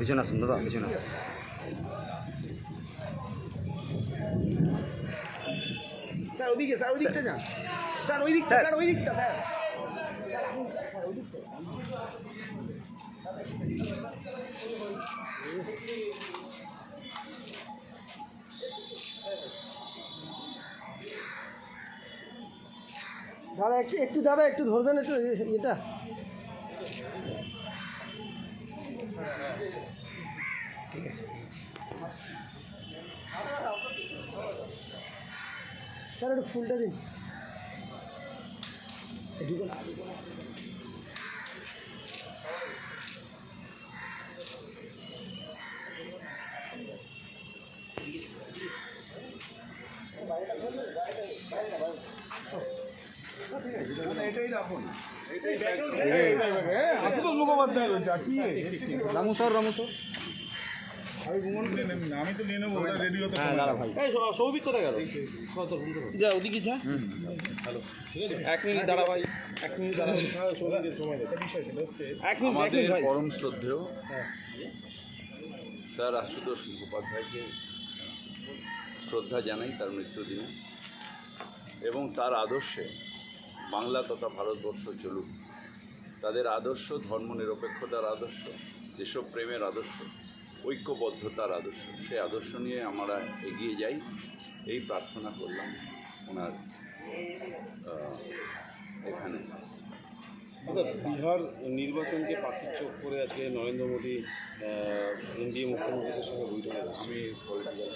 পিছনে আসুন দাদা পিছনে আসুন। স্যার ওদিকে স্যার ওই দিকটা যান স্যার ওই দিকটা স্যার। স্যার ওই দিকটা স্যার দাদা একটু একটু দাদা একটু ধরবেন একটু এটা ঠিক আছে স্যার একটু ফুলটা দিন এদিকে রামু স্যার রামু স্যার। আমি তো নিয়ে নেব রেডি হতে হ্যাঁ সৌভিক কোথায় গেল? যা ওদিকে যা। হ্যালো। এক মিনিট দাঁড়া ভাই এক মিনিট দাঁড়া বিষয় সেটা হচ্ছে এক মিনিট আমাদের পরম শ্রদ্ধেয় স্যার আশুতোষ মুখোপাধ্যায়কে শ্রদ্ধা জানাই তার মৃত্যুদিনে এবং তার আদর্শে বাংলা তথা ভারতবর্ষ চলুক তাদের আদর্শ ধর্মনিরপেক্ষতার আদর্শ দেশপ্রেমের আদর্শ ঐক্যবদ্ধতার আদর্শ সেই আদর্শ নিয়ে আমরা এগিয়ে যাই এই প্রার্থনা করলাম ওনার এখানে বিহার নির্বাচনকে পাখির চোখ করে আজকে নরেন্দ্র মোদী এনডিএ মুখ্যমন্ত্রীদের সঙ্গে বৈঠকে। আমি পলিটিক্যাল